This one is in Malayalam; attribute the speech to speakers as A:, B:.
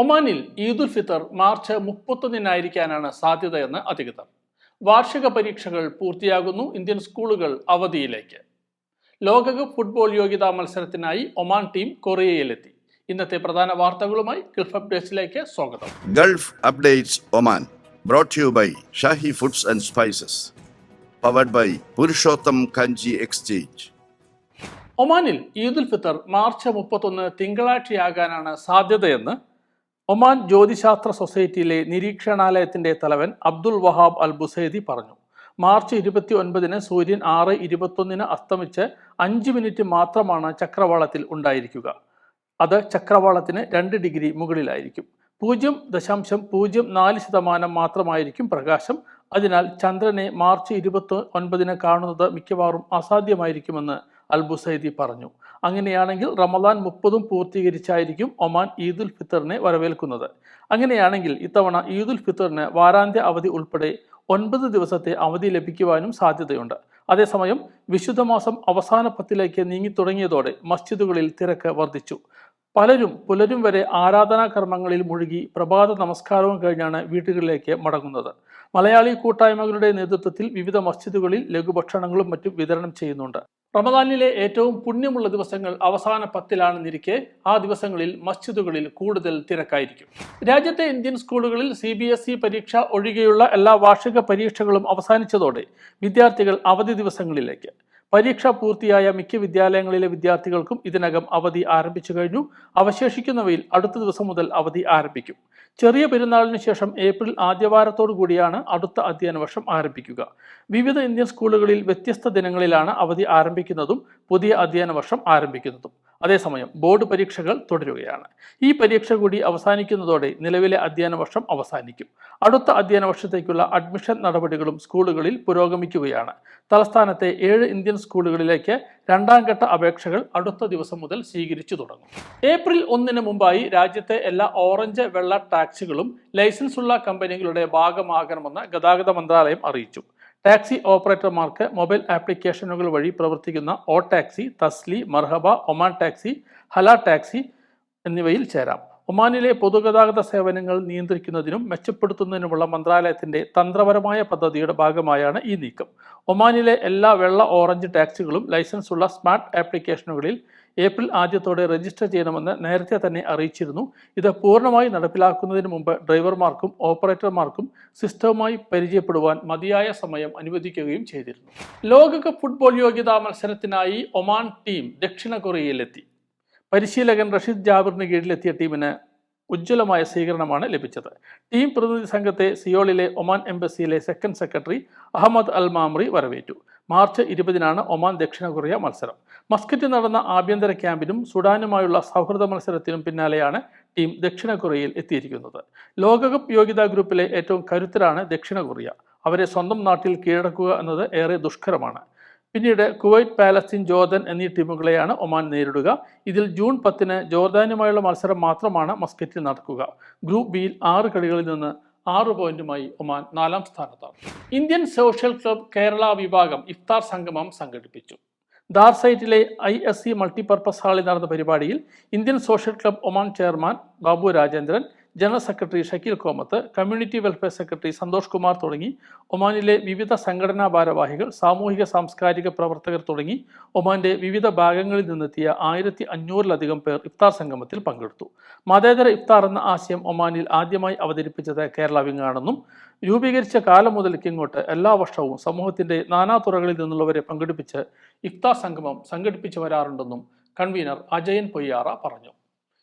A: ഒമാനിൽ ഈദുൽ ഫിത്തർ മാർച്ച് മുപ്പത്തൊന്നിനായിരിക്കാനാണ് സാധ്യതയെന്ന് അധികൃതർ. വാർഷിക പരീക്ഷകൾ പൂർത്തിയാകുന്നു ഇന്ത്യൻ സ്കൂളുകൾ അവധിയിലേക്ക്. ലോകകപ്പ് ഫുട്ബോൾ യോഗ്യതാ മത്സരത്തിനായി ഒമാൻ ടീം കൊറിയയിലെത്തി. ഇന്നത്തെ പ്രധാന വാർത്തകളുമായി ഗൾഫ് അപ്ഡേറ്റ്സിലേക്ക് സ്വാഗതം.
B: Gulf updates Oman brought you by Shahi foods and spices powered by Purushottam Kanji exchange.
A: ഒമാനിൽ ഈദുൽ ഫിത്തർ മാർച്ച് മുപ്പത്തൊന്ന് തിങ്കളാഴ്ചയാകാനാണ് സാധ്യതയെന്ന് ഒമാൻ ജ്യോതിശാസ്ത്ര സൊസൈറ്റിയിലെ നിരീക്ഷണാലയത്തിന്റെ തലവൻ അബ്ദുൽ വഹാബ് അൽ ബുസൈദി പറഞ്ഞു. മാർച്ച് ഇരുപത്തി ഒൻപതിന് സൂര്യൻ ആറ് ഇരുപത്തൊന്നിന് അസ്തമിച്ച് അഞ്ച് മിനിറ്റ് മാത്രമാണ് ചക്രവാളത്തിൽ ഉണ്ടായിരിക്കുക. അത് ചക്രവാളത്തിന് രണ്ട് ഡിഗ്രി മുകളിലായിരിക്കും. പൂജ്യം ദശാംശം പൂജ്യം നാല് ശതമാനം മാത്രമായിരിക്കും പ്രകാശം. അതിനാൽ ചന്ദ്രനെ മാർച്ച് ഇരുപത്തി ഒൻപതിന് കാണുന്നത് മിക്കവാറും അസാധ്യമായിരിക്കുമെന്ന് അൽ ബുസൈദി പറഞ്ഞു. അങ്ങനെയാണെങ്കിൽ റമദാൻ മുപ്പതും പൂർത്തീകരിച്ചായിരിക്കും ഒമാൻ ഈദുൽ ഫിത്തറിനെ വരവേൽക്കുന്നത്. അങ്ങനെയാണെങ്കിൽ ഇത്തവണ ഈദുൽ ഫിത്തറിന് വാരാന്ത്യ അവധി ഉൾപ്പെടെ ഒൻപത് ദിവസത്തെ അവധി ലഭിക്കുവാനും സാധ്യതയുണ്ട്. അതേസമയം വിശുദ്ധ മാസം അവസാന പത്തിലേക്ക് നീങ്ങി തുടങ്ങിയതോടെ മസ്ജിദുകളിൽ തിരക്ക് വർദ്ധിച്ചു. പലരും പുലരും വരെ ആരാധനാ കർമ്മങ്ങളിൽ മുഴുകി പ്രഭാത നമസ്കാരവും കഴിഞ്ഞാണ് വീടുകളിലേക്ക് മടങ്ങുന്നത്. മലയാളി കൂട്ടായ്മകളുടെ നേതൃത്വത്തിൽ വിവിധ മസ്ജിദുകളിൽ ലഘുഭക്ഷണങ്ങളും മറ്റും വിതരണം ചെയ്യുന്നുണ്ട്. റമദാനിലെ ഏറ്റവും പുണ്യമുള്ള ദിവസങ്ങൾ അവസാന പത്തിലാണെന്നിരിക്കെ ആ ദിവസങ്ങളിൽ മസ്ജിദുകളിൽ കൂടുതൽ തിരക്കായിരിക്കും. രാജ്യത്തെ ഇന്ത്യൻ സ്കൂളുകളിൽ സി ബി എസ് ഇ പരീക്ഷ ഒഴികെയുള്ള എല്ലാ വാർഷിക പരീക്ഷകളും അവസാനിച്ചതോടെ വിദ്യാർത്ഥികൾ അവധി ദിവസങ്ങളിലേക്ക് പരീക്ഷ പൂർത്തിയായ മിക്ക വിദ്യാലയങ്ങളിലെ വിദ്യാർത്ഥികൾക്കും ഇതിനകം അവധി ആരംഭിച്ചു കഴിഞ്ഞു. അവശേഷിക്കുന്നവയിൽ അടുത്ത ദിവസം മുതൽ അവധി ആരംഭിക്കും. ചെറിയ പെരുന്നാളിന് ശേഷം ഏപ്രിൽ ആദ്യവാരത്തോടു കൂടിയാണ് അടുത്ത അധ്യയന വർഷം ആരംഭിക്കുക. വിവിധ ഇന്ത്യൻ സ്കൂളുകളിൽ വ്യത്യസ്ത ദിനങ്ങളിലാണ് അവധി ആരംഭിക്കുന്നതും പുതിയ അധ്യയന വർഷം ആരംഭിക്കുന്നതും. അതേസമയം ബോർഡ് പരീക്ഷകൾ തുടരുകയാണ്. ഈ പരീക്ഷ കൂടി അവസാനിക്കുന്നതോടെ നിലവിലെ അധ്യയന വർഷം അവസാനിക്കും. അടുത്ത അധ്യയന വർഷത്തേക്കുള്ള അഡ്മിഷൻ നടപടികളും സ്കൂളുകളിൽ പുരോഗമിക്കുകയാണ്. തലസ്ഥാനത്തെ ഏഴ് ഇന്ത്യൻ സ്കൂളുകളിലേക്ക് രണ്ടാം ഘട്ട അപേക്ഷകൾ അടുത്ത ദിവസം മുതൽ സ്വീകരിച്ചു തുടങ്ങും. ഏപ്രിൽ ഒന്നിന് മുമ്പായി രാജ്യത്തെ എല്ലാ ഓറഞ്ച് വെള്ള ടാക്സികളും ലൈസൻസ് ഉള്ള കമ്പനികളുടെ ഭാഗമാകണമെന്ന് ഗതാഗത മന്ത്രാലയം അറിയിച്ചു. ടാക്സി ഓപ്പറേറ്റർമാർക്ക് മൊബൈൽ ആപ്ലിക്കേഷനുകൾ വഴി പ്രവർത്തിക്കുന്ന ഓ ടാക്സി തസ്ലി മർഹബ ഒമാൻ ടാക്സി ഹല ടാക്സി എന്നിവയിൽ ചേരാം. ഒമാനിലെ പൊതുഗതാഗത സേവനങ്ങൾ നിയന്ത്രിക്കുന്നതിനും മെച്ചപ്പെടുത്തുന്നതിനുമുള്ള മന്ത്രാലയത്തിന്റെ തന്ത്രപരമായ പദ്ധതിയുടെ ഭാഗമായാണ് ഈ നീക്കം. ഒമാനിലെ എല്ലാ വെള്ള ഓറഞ്ച് ടാക്സികളും ലൈസൻസുള്ള സ്മാർട്ട് ആപ്ലിക്കേഷനുകളിൽ ഏപ്രിൽ ആദ്യത്തോടെ രജിസ്റ്റർ ചെയ്യണമെന്ന് നേരത്തെ തന്നെ അറിയിച്ചിരുന്നു. ഇത് പൂർണമായി നടപ്പിലാക്കുന്നതിന് മുമ്പ് ഡ്രൈവർമാർക്കും ഓപ്പറേറ്റർമാർക്കും സിസ്റ്റവുമായി പരിചയപ്പെടുവാൻ മതിയായ സമയം അനുവദിക്കുകയും ചെയ്തിരുന്നു. ലോകകപ്പ് ഫുട്ബോൾ യോഗ്യതാ മത്സരത്തിനായി ഒമാൻ ടീം ദക്ഷിണ കൊറിയയിലെത്തി. പരിശീലകൻ റഷീദ് ജാബിറിന് കീഴിലെത്തിയ ടീമിന് ഉജ്ജ്വലമായ സ്വീകരണമാണ് ലഭിച്ചത്. ടീം പ്രതിനിധി സംഘത്തെ സിയോളിലെ Oman എംബസിയിലെ second secretary Ahmed Al Mamari വരവേറ്റു. March ഇരുപതിനാണ് ഒമാൻ ദക്ഷിണ കൊറിയ മത്സരം. മസ്കറ്റിൽ നടന്ന ആഭ്യന്തര ക്യാമ്പിനും സുഡാനുമായുള്ള സൗഹൃദ മത്സരത്തിനും പിന്നാലെയാണ് ടീം ദക്ഷിണ കൊറിയയിൽ എത്തിയിരിക്കുന്നത്. ലോകകപ്പ് യോഗ്യതാ ഗ്രൂപ്പിലെ ഏറ്റവും കരുത്തരാണ് ദക്ഷിണ കൊറിയ. അവരെ സ്വന്തം നാട്ടിൽ കീഴടക്കുക എന്നത് ഏറെ ദുഷ്കരമാണ്. പിന്നീട് കുവൈറ്റ് പാലസ്തീൻ ജോർദൻ എന്നീ ടീമുകളെയാണ് ഒമാൻ നേരിടുക. ഇതിൽ ജൂൺ പത്തിന് ജോർദാനുമായുള്ള മത്സരം മാത്രമാണ് മസ്കറ്റിൽ നടക്കുക. ഗ്രൂപ്പ് ബിയിൽ ആറ് കളികളിൽ നിന്ന് ആറ് പോയിന്റുമായി ഒമാൻ നാലാം സ്ഥാനത്താണ്. ഇന്ത്യൻ സോഷ്യൽ ക്ലബ് കേരള വിഭാഗം ഇഫ്താർ സംഗമം സംഘടിപ്പിച്ചു. ദാർസൈറ്റിലെ ഐ എസ് സി മൾട്ടിപർപ്പസ് ഹാളിൽ നടന്ന പരിപാടിയിൽ Indian social club Oman chairman Babu Rajendran general secretary Shakeel Komath community welfare secretary Santhosh Kumar തുടങ്ങി ഒമാനിലെ വിവിധ സംഘടനാ ഭാരവാഹികൾ സാമൂഹിക സാംസ്കാരിക പ്രവർത്തകർ തുടങ്ങി ഒമാന്റെ വിവിധ ഭാഗങ്ങളിൽ നിന്നെത്തിയ ആയിരത്തി അഞ്ഞൂറിലധികം പേർ ഇഫ്താർ സംഗമത്തിൽ പങ്കെടുത്തു. മതേതര ഇഫ്താർ എന്ന ആശയം ഒമാനിൽ ആദ്യമായി അവതരിപ്പിച്ചത് കേരള വിങ്ങാണെന്നും രൂപീകരിച്ച കാലം മുതൽക്ക് ഇങ്ങോട്ട് എല്ലാ വർഷവും സമൂഹത്തിന്റെ നാനാതുറകളിൽ നിന്നുള്ളവരെ പങ്കെടുപ്പിച്ച് ഇഫ്താർ സംഗമം സംഘടിപ്പിച്ചു വരാറുണ്ടെന്നും കൺവീനർ അജയൻ പൊയ്യാറ പറഞ്ഞു.